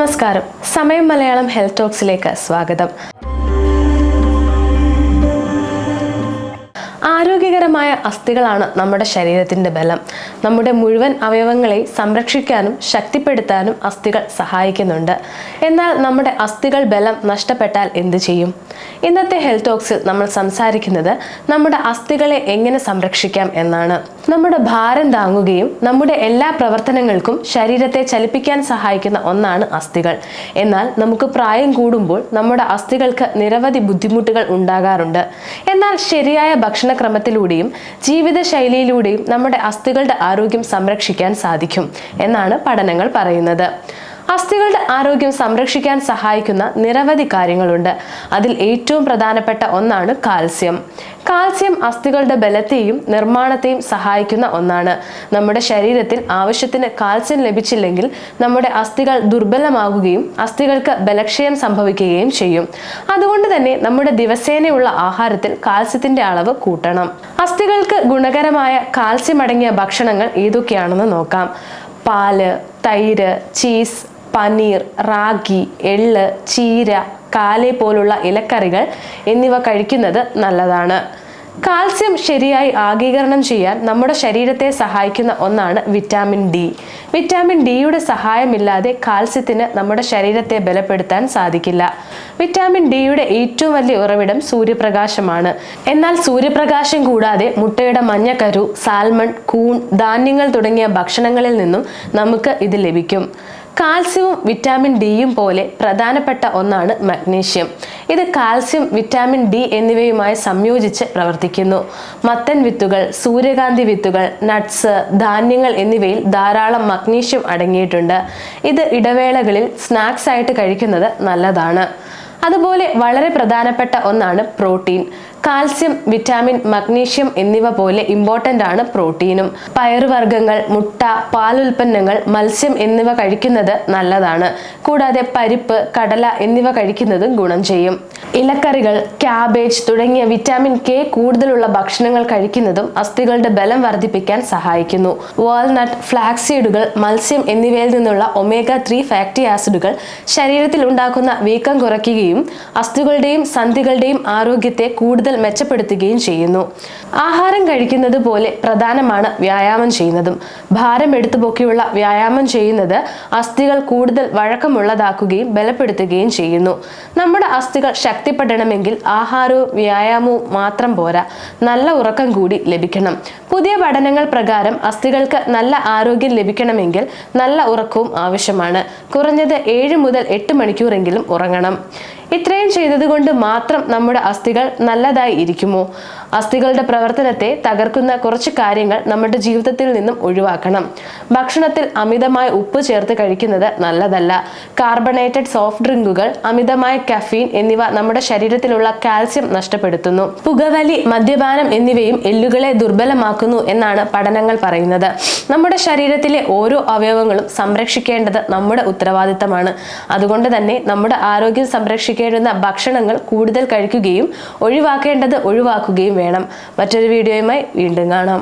നമസ്കാരം. സമയം മലയാളം ഹെൽത്ത് ടോക്സിലേക്ക് സ്വാഗതം. ആരോഗ്യകരമായ അസ്ഥികളാണ് നമ്മുടെ ശരീരത്തിന്റെ ബലം. നമ്മുടെ മുഴുവൻ അവയവങ്ങളെ സംരക്ഷിക്കാനും ശക്തിപ്പെടുത്താനും അസ്ഥികൾ സഹായിക്കുന്നുണ്ട്. എന്നാൽ നമ്മുടെ അസ്ഥികൾ ബലം നഷ്ടപ്പെട്ടാൽ എന്തു ചെയ്യും? ഇന്നത്തെ ഹെൽത്ത് ടോക്സിൽ നമ്മൾ സംസാരിക്കുന്നത് നമ്മുടെ അസ്ഥികളെ എങ്ങനെ സംരക്ഷിക്കാം എന്നാണ്. നമ്മുടെ ഭാരം താങ്ങുകയും നമ്മുടെ എല്ലാ പ്രവർത്തനങ്ങൾക്കും ശരീരത്തെ ചലിപ്പിക്കാൻ സഹായിക്കുന്ന ഒന്നാണ് അസ്ഥികൾ. എന്നാൽ നമുക്ക് പ്രായം കൂടുമ്പോൾ നമ്മുടെ അസ്ഥികൾക്ക് നിരവധി ബുദ്ധിമുട്ടുകൾ ഉണ്ടാകാറുണ്ട്. എന്നാൽ ശരിയായ ഭക്ഷണക്രമത്തിലൂടെയും ജീവിതശൈലിയിലൂടെയും നമ്മുടെ അസ്ഥികളുടെ ആരോഗ്യം സംരക്ഷിക്കാൻ സാധിക്കും എന്നാണ് പഠനങ്ങൾ പറയുന്നത്. അസ്ഥികളുടെ ആരോഗ്യം സംരക്ഷിക്കാൻ സഹായിക്കുന്ന നിരവധി കാര്യങ്ങളുണ്ട്. അതിൽ ഏറ്റവും പ്രധാനപ്പെട്ട ഒന്നാണ് കാൽസ്യം. കാൽസ്യം അസ്ഥികളുടെ ബലത്തെയും നിർമ്മാണത്തെയും സഹായിക്കുന്ന ഒന്നാണ്. നമ്മുടെ ശരീരത്തിൽ ആവശ്യത്തിന് കാൽസ്യം ലഭിച്ചില്ലെങ്കിൽ നമ്മുടെ അസ്ഥികൾ ദുർബലമാകുകയും അസ്ഥികൾക്ക് ബലക്ഷയം സംഭവിക്കുകയും ചെയ്യും. അതുകൊണ്ട് തന്നെ നമ്മുടെ ദിവസേനയുള്ള ആഹാരത്തിൽ കാൽസ്യത്തിന്റെ അളവ് കൂട്ടണം. അസ്ഥികൾക്ക് ഗുണകരമായ കാൽസ്യം അടങ്ങിയ ഭക്ഷണങ്ങൾ ഏതൊക്കെയാണെന്ന് നോക്കാം. പാൽ തൈര് ചീസ് പനീർ റാഗി എള്ള് ചീര കാലെ പോലുള്ള ഇലക്കറികൾ എന്നിവ കഴിക്കുന്നത് നല്ലതാണ്. കാൽസ്യം ശരിയായി ആഗീകരണം ചെയ്യാൻ നമ്മുടെ ശരീരത്തെ സഹായിക്കുന്ന ഒന്നാണ് വിറ്റാമിൻ ഡി. വിറ്റാമിൻ ഡിയുടെ സഹായമില്ലാതെ കാൽസ്യത്തിന് നമ്മുടെ ശരീരത്തെ ബലപ്പെടുത്താൻ സാധിക്കില്ല. വിറ്റാമിൻ ഡിയുടെ ഏറ്റവും വലിയ ഉറവിടം സൂര്യപ്രകാശമാണ്. എന്നാൽ സൂര്യപ്രകാശം കൂടാതെ മുട്ടയുടെ മഞ്ഞക്കരു സാൽമൺ കൂൺ ധാന്യങ്ങൾ തുടങ്ങിയ ഭക്ഷണങ്ങളിൽ നിന്നും നമുക്ക് ഇത് ലഭിക്കും. കാൽസ്യവും വിറ്റാമിൻ ഡിയും പോലെ പ്രധാനപ്പെട്ട ഒന്നാണ് മഗ്നീഷ്യം. ഇത് കാൽസ്യം വിറ്റാമിൻ ഡി എന്നിവയുമായി സംയോജിച്ച് പ്രവർത്തിക്കുന്നു. മത്തൻ വിത്തുകൾ സൂര്യകാന്തി വിത്തുകൾ നട്ട്സ് ധാന്യങ്ങൾ എന്നിവയിൽ ധാരാളം മഗ്നീഷ്യം അടങ്ങിയിട്ടുണ്ട്. ഇത് ഇടവേളകളിൽ സ്നാക്സ് ആയിട്ട് കഴിക്കുന്നത് നല്ലതാണ്. അതുപോലെ വളരെ പ്രധാനപ്പെട്ട ഒന്നാണ് പ്രോട്ടീൻ. കാൽസ്യം വിറ്റാമിൻ മഗ്നീഷ്യം എന്നിവ പോലെ ഇമ്പോർട്ടന്റ് ആണ് പ്രോട്ടീനും. പയറുവർഗങ്ങൾ മുട്ട പാലുൽപ്പന്നങ്ങൾ മത്സ്യം എന്നിവ കഴിക്കുന്നത് നല്ലതാണ്. കൂടാതെ പരിപ്പ് കടല എന്നിവ കഴിക്കുന്നതും ഗുണം ചെയ്യും. ഇലക്കറികൾ ക്യാബേജ് തുടങ്ങിയ വിറ്റാമിൻ കെ കൂടുതലുള്ള ഭക്ഷണങ്ങൾ കഴിക്കുന്നതും അസ്ഥികളുടെ ബലം വർദ്ധിപ്പിക്കാൻ സഹായിക്കുന്നു. വാൾനട്ട് ഫ്ലാക്സീഡുകൾ മത്സ്യം എന്നിവയിൽ നിന്നുള്ള ഒമേഗ ത്രീ ഫാറ്റി ആസിഡുകൾ ശരീരത്തിൽ ഉണ്ടാക്കുന്ന വീക്കം കുറയ്ക്കുകയും അസ്ഥികളുടെയും സന്ധികളുടെയും ആരോഗ്യത്തെ കൂടുതൽ മെച്ചപ്പെടുത്തുകയും ചെയ്യുന്നു. ആഹാരം കഴിക്കുന്നത് പോലെ പ്രധാനമാണ് വ്യായാമം ചെയ്യുന്നതും. ഭാരം എടുത്തുപൊക്കിയുള്ള വ്യായാമം ചെയ്യുന്നത് അസ്ഥികൾ കൂടുതൽ വഴക്കമുള്ളതാക്കുകയും ബലപ്പെടുത്തുകയും ചെയ്യുന്നു. നമ്മുടെ അസ്ഥികൾ ശക്തിപ്പെടണമെങ്കിൽ ആഹാരവും വ്യായാമവും മാത്രം പോരാ. നല്ല ഉറക്കം കൂടി ലഭിക്കണം. പുതിയ പഠനങ്ങൾ പ്രകാരം അസ്ഥികൾക്ക് നല്ല ആരോഗ്യം ലഭിക്കണമെങ്കിൽ നല്ല ഉറക്കവും ആവശ്യമാണ്. കുറഞ്ഞത് ഏഴ് മുതൽ എട്ട് മണിക്കൂറെങ്കിലും ഉറങ്ങണം. ഇത്രയും ചെയ്തതുകൊണ്ട് മാത്രം നമ്മുടെ അസ്ഥികൾ നല്ലതായി ഇരിക്കുമോ? അസ്ഥികളുടെ പ്രവർത്തനത്തെ തകർക്കുന്ന കുറച്ച് കാര്യങ്ങൾ നമ്മുടെ ജീവിതത്തിൽ നിന്നും ഒഴിവാക്കണം. ഭക്ഷണത്തിൽ അമിതമായ ഉപ്പ് ചേർത്ത് കഴിക്കുന്നത് നല്ലതല്ല. കാർബണേറ്റഡ് സോഫ്റ്റ് ഡ്രിങ്കുകൾ അമിതമായ കഫീൻ എന്നിവ നമ്മുടെ ശരീരത്തിലുള്ള കാൽസ്യം നഷ്ടപ്പെടുത്തുന്നു. പുകവലി മദ്യപാനം എന്നിവയും എല്ലുകളെ ദുർബലമാക്കുന്നു എന്നാണ് പഠനങ്ങൾ പറയുന്നത്. നമ്മുടെ ശരീരത്തിലെ ഓരോ അവയവങ്ങളും സംരക്ഷിക്കേണ്ടത് നമ്മുടെ ഉത്തരവാദിത്തമാണ്. അതുകൊണ്ട് തന്നെ നമ്മുടെ ആരോഗ്യം സംരക്ഷിക്കേണ്ടുന്ന ഭക്ഷണങ്ങൾ കൂടുതൽ കഴിക്കുകയും ഒഴിവാക്കേണ്ടത് ഒഴിവാക്കുകയും വേണം. മറ്റൊരു വീഡിയോയുമായി വീണ്ടും കാണാം.